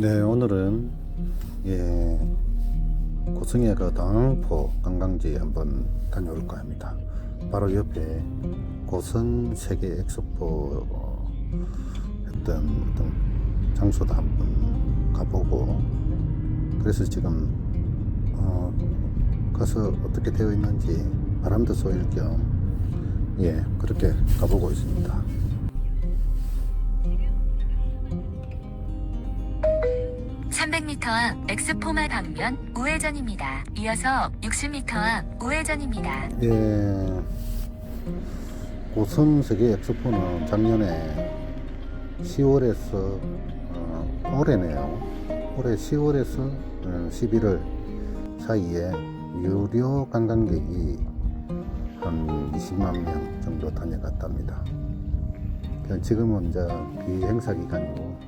네, 오늘은 예, 고성의 그 당포 관광지 한번 다녀올까 합니다. 바로 옆에 고성 세계 엑스포 어, 했던 어떤 장소도 한번 가보고 그래서 지금 어, 가서 어떻게 되어 있는지 바람도 쏘일 겸 예, 그렇게 가보고 있습니다. 삼0 0 m 앞 엑스포마 방면 우회전입니다. 이어서 60m 앞 우회전입니다. 예, 고성 세계 엑스포는 작년에 10월에서 어, 올해네요. 올해 10월에서 어, 11월 사이에 유료 관광객이 한 20만 명 정도 다녀갔답니다. 그냥 지금은 이제 비행사 기간이고,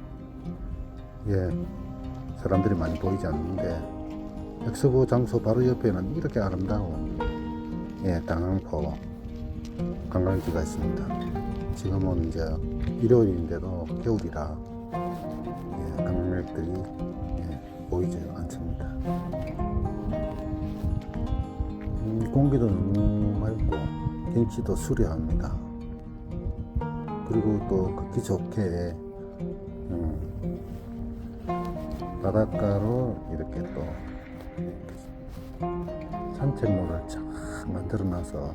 예, 사람들이 많이 보이지 않는데, 엑스포 장소 바로 옆에는 이렇게 아름다운 예, 당항포 관광지가 있습니다. 지금은 이제 일요일인데도 겨울이라 예, 관광객들이 예, 보이지 않습니다. 음, 공기도 너무 맑고 경치도 수려합니다. 그리고 또 걷기 좋게 바닷가로 이렇게 또 산책로를 쫙 만들어 놔서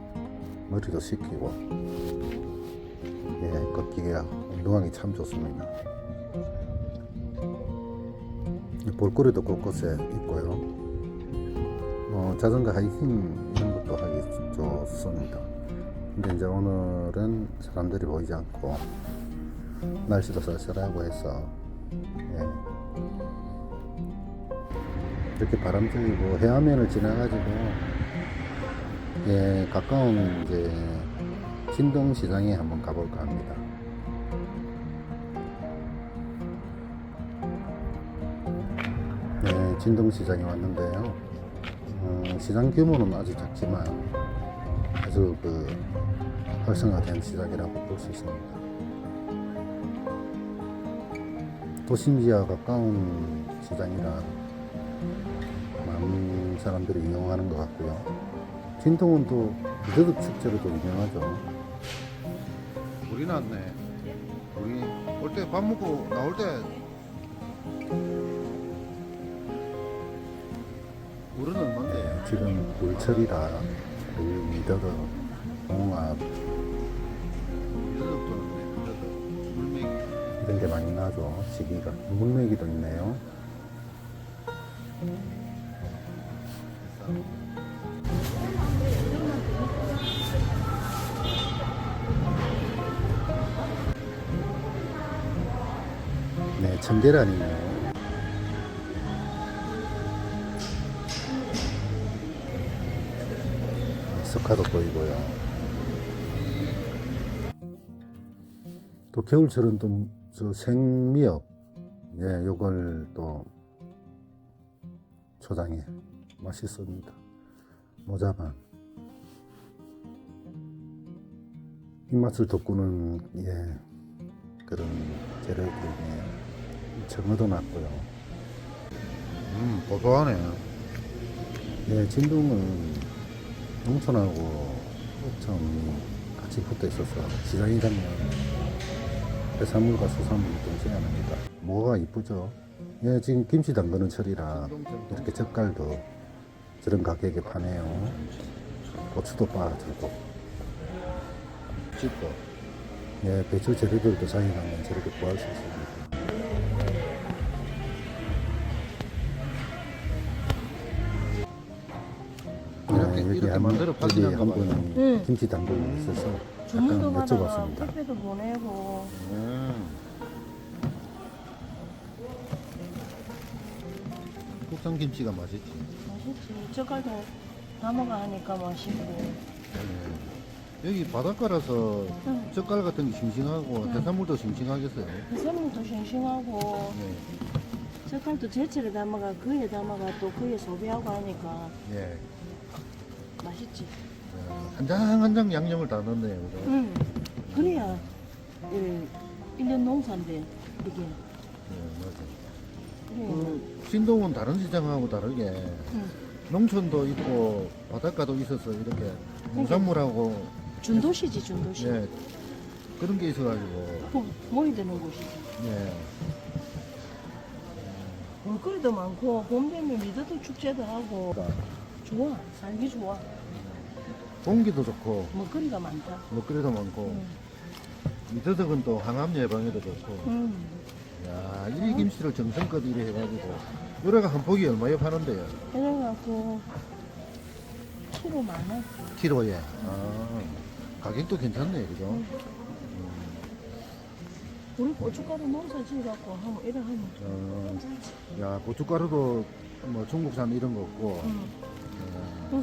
머리도 식히고 예, 걷기가 운동하기 참 좋습니다. 볼거리도 곳곳에 있고요. 어, 자전거 하이킹 이런 것도 하기 좋습니다. 근데 이제 오늘은 사람들이 보이지 않고 날씨도 쌀쌀하고 해서 예, 이렇게 바람들고 해안면을 지나가지고 예 가까운 이제 진동 시장에 한번 가볼까 합니다. 네, 진동 시장에 왔는데요. 어, 시장 규모는 아주 작지만 아주 그 활성화된 시장이라고 볼 수 있습니다. 도심지와 가까운 시장이라 사람들이 이용하는 것 같고요. 진동은 또 미더덕 축제로도 유명하죠. 우리 났네. 우리 올 때 밥 먹고 나올 때 물은 얼마인데? 지금 굴철이라 그 미더덕, 홍합 이런 없던데. 그래도 물맥이 이런 게 많이 나죠. 시기가 물메기도 있네요. 네, 청계란이네요. 석화도 보이고요. 또 겨울철은 또저 생미역, 예, 요걸 또 초장에 맛있습니다. 모자반. 입맛을 돋구는, 예, 그런 재료들이네요. 청어도 났고요. 음 고소하네. 예, 진동은 농촌하고 옥천이 같이 붙어 있어서 시장에 가면 해산물과 수산물이 동시에 합니다. 뭐가 이쁘죠? 예, 지금 김치 담그는 철이라 이렇게 젓갈도 저런 가격에 파네요. 고추도 빠들고, 짚고 예, 배추 재료들도 가면 저렇게 구할 수 있습니다. 여기 이렇게 한, 만들어 여기 파시는 한거 분이 응. 김치 담그고 있어서 주문도 약간 받아가 여쭤봤습니다. 택배도 보내고 음. 국산 김치가 맛있지. 맛있지 젓갈도 담아가 하니까 맛있고 예. 여기 바닷가라서 응. 젓갈 같은 게 싱싱하고 해산물도 싱싱하겠어요. 해산물도 싱싱하고 네. 젓갈도 제철에 담아가 그에 담아가 또 그에 소비하고 하니까 예. 맛있지 한장 한 장 양념을 다 넣네요. 그죠? 응 그래야 예, 1년 농사인데 이게 예, 맞아요. 신동은 다른 시장하고 다르게 응. 농촌도 있고 바닷가도 있어서 이렇게 농산물하고 준도시지 준도시. 예 그런 게 있어가지고 모- 모이드는 곳이지. 예 볼거리도 많고 봄 되면 미더덕 축제도 하고 그러니까 좋아 살기 좋아 공기도 좋고 먹거리가 많다. 먹거리도 많고 응. 미더덕은 또 항암 예방에도 좋고 응. 야, 이 김치를 정성껏 이래 해가지고 요래가 한 포기 얼마에 파는데요? 그래갖고 키로 많아. 키로에 아, 가격도 괜찮네 그죠? 응. 우리 고춧가루 농사 지어갖고 하면 이래 하면 어. 야 고춧가루도 뭐 중국산 이런 거 없고 응.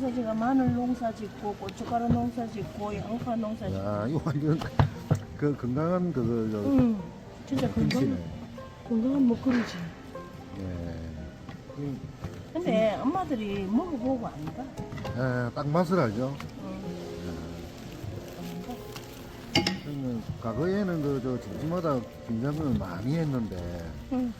어, 농사 지가 마늘 농사 짓고 고춧가루 농사 짓고 양파 농사 짓고. 야 이거 완전 그 건강한 그거 저 응. 진짜 건강 김치네 건강한 먹거리지. 예. 음, 근데 엄마들이 먹어보고 안다. 예, 딱 맛을 알죠? 응. 그러면 과거에는 그저 집집마다 김장을 많이 했는데 응.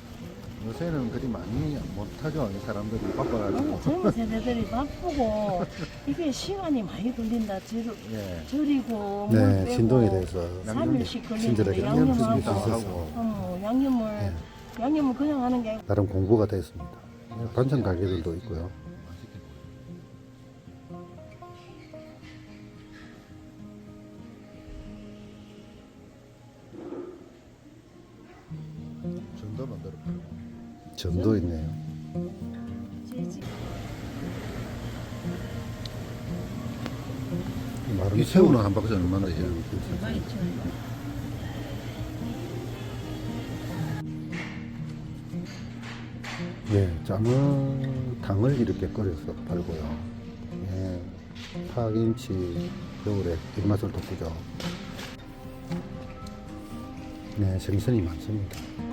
요새는 그리 많이 못하죠 이 사람들이 어, 바빠가지고 젊은 세대들이 바쁘고 이게 시간이 많이 걸린다. 절, 예. 절이고 물 네, 빼고 신동에 대해서 삼일씩 친절하게 걸리는데 양념 양념하고 하고 어, 양념을 네. 양념을 그냥 하는 게 아니고 나름 공부가 됐습니다. 반찬 가게들도 있고요. 점도 있네요. 마른 이 새우는 한 박스 얼마나 돼요? 예, 짬은 당을 이렇게 끓여서 팔고요. 예, 파김치 겨울에 입맛을 돋구죠. 네, 생선이 많습니다.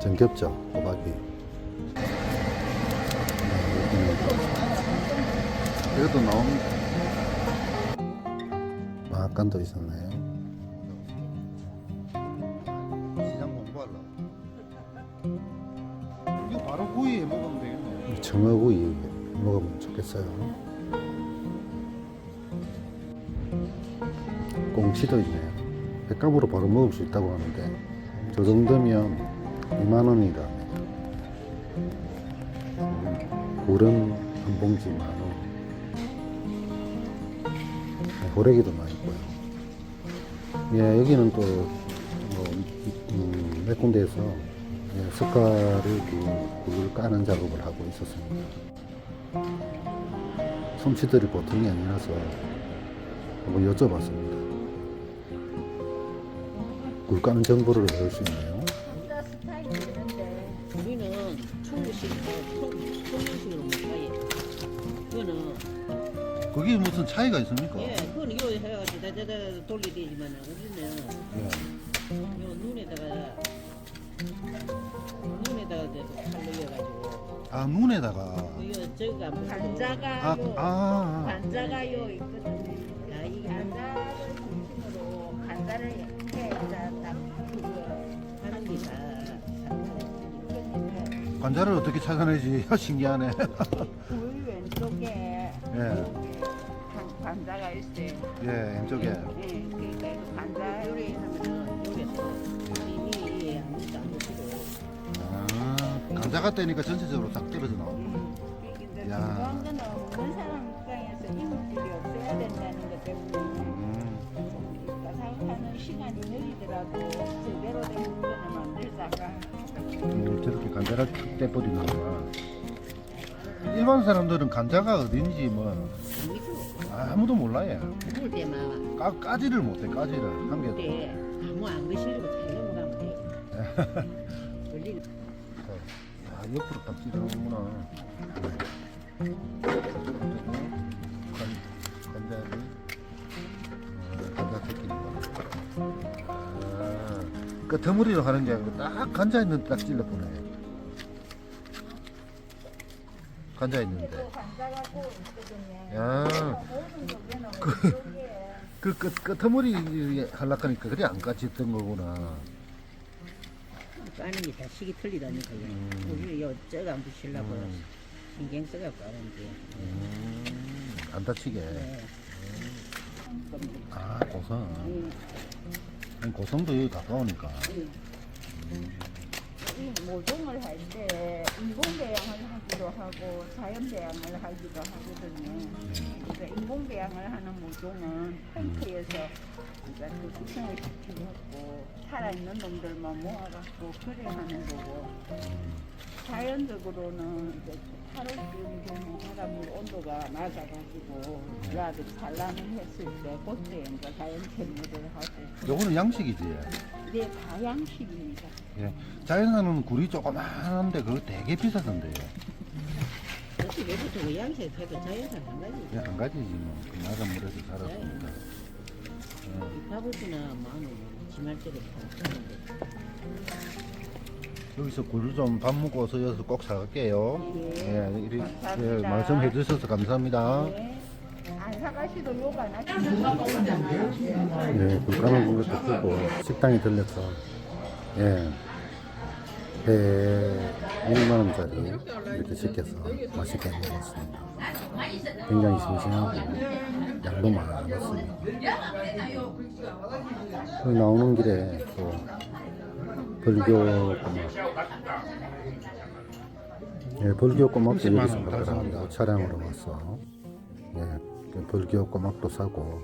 정겹죠, 호박이. 네, 그래도 나온 여기는 막간도 있었네요. 시장 공부하려고 이거 바로 구이에 먹으면 되겠네 청어구이 먹으면 좋겠어요. 꽁치도 있네요. 백감으로 바로 먹을 수 있다고 하는데 저 정도면 2만 원이라네. 굴은 한 봉지 만 원. 네, 호래기도 많이 있고요. 예, 여기는 또 뭐, 음, 몇 군데에서 예, 석가를 그 굴을 까는 작업을 하고 있었습니다. 솜씨들이 보통이 아니라서 한번 여쭤봤습니다. 굴 까는 정보를 배울 수 있네요. 그게 무슨 차이가 있습니까? 예, 그건 요 해가지고 다다다 돌리되지만 우리는 예. 요 눈에다가 눈에다가 이제 칼로 이어가지고 아 눈에다가 요 저기가 뭐 아, 아, 아. 간자가요 있거든요. 야, 이 간자를 중심으로 간자를 해서 딱 그거 하는 게다 그러니까 관자를 어떻게 찾아내지? 신기하네. 굴 왼쪽에 예, 간- 간자가 있어요. 예, 이쪽에. 예, 그러니까 그 간자 요리 하면은 요리에서 이미 아무것도 안 넣고 아, 관자가 떼니까 전체적으로 딱 떨어져 나오네. 근데 야. 그런 거는 사람 입장에서 이물질이 없어야 된다는 것 때문에 음, 그러니까 사업하는 시간이 느리더라도 제대로 된 물건을 만들다가 음, 저렇게 관자를 탁 떼버리는구나. 일반 사람들은 관자가 어딘지 뭐 아무도 몰라요. 먹을 때만 까, 까지를 못해, 까지를. 한 개도. 그때 아무 안 거시려고 잘 넘어가면 돼. 걸리는 아, 옆으로 딱 찌르는구나. 관자를, 어, 관자 새끼니까. 아, 그 드무리로 하는 게 아니고 딱 관자 있는 데딱 찔러보네. 간자 있는데. 야, 쪽에는 그... 그 끝, 끝머리 하려고 하니까 그래 안 까졌던 거구나. 까는 게 다 식이 틀리다니까요. 우리 요 쩌가 안 붙이려고 음. 신경 써갖고 까는데. 음, 안 다치게. 네. 아, 고성. 아니, 고성도 여기 가까우니까. 이 모종을 할 때 인공배양을 하고 자연 배양을 하기도 하거든요. 그러니까 인공 배양을 하는 모종은 탱크에서 그러니까 그 구성을 시키고 살아있는 놈들만 모아갖고 그래 하는 거고 자연적으로는 이제 8월 쯤 되면 바닷물 온도가 낮아가지고 그아들 산란을 했을 때 그때 이제 자연 채무를 하고 요거는 양식이지. 네 다 양식입니다. 예. 자연산은 굴이 조그만한데 그거 되게 비싸던데요. 어떻게 그 양식 해도 자연산 한 가지. 그냥 한 가지지 뭐. 그 낮은 물에서 자랐으니까. 이 바보지나 마늘 지말대로. 여기서 굴 좀 밥 먹고 어서 여기서 꼭 사갈게요. 예. 예, 이리, 예. 말씀해 주셔서 감사합니다. 네. 안 사가시도 욕 안 하시고 네, 그 까만 것도 주고 식당에 들려서 예, 회 1만 원짜리 이렇게 시켜서 맛있게 먹었습니다. 굉장히 싱싱하고 양도 많았습니다. 그 나오는 길에 또 벌교 꼬막 예, 벌교 꼬막도 여기서 팔더라고요. 차량으로 와서 예, 그 벌교 꼬막도 사고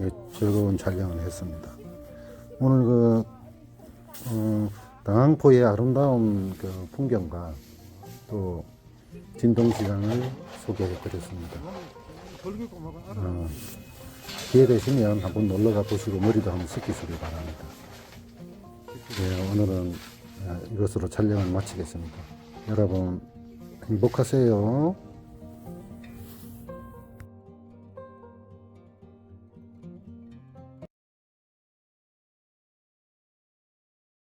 예, 즐거운 촬영을 했습니다. 오늘 그 어, 당항포의 아름다운 그 풍경과 또 진동시장을 소개해 드렸습니다. 어, 기회 되시면 한번 놀러가 보시고 머리도 한번 식히시기 바랍니다. 예, 오늘은 어, 이것으로 촬영을 마치겠습니다. 여러분 행복하세요.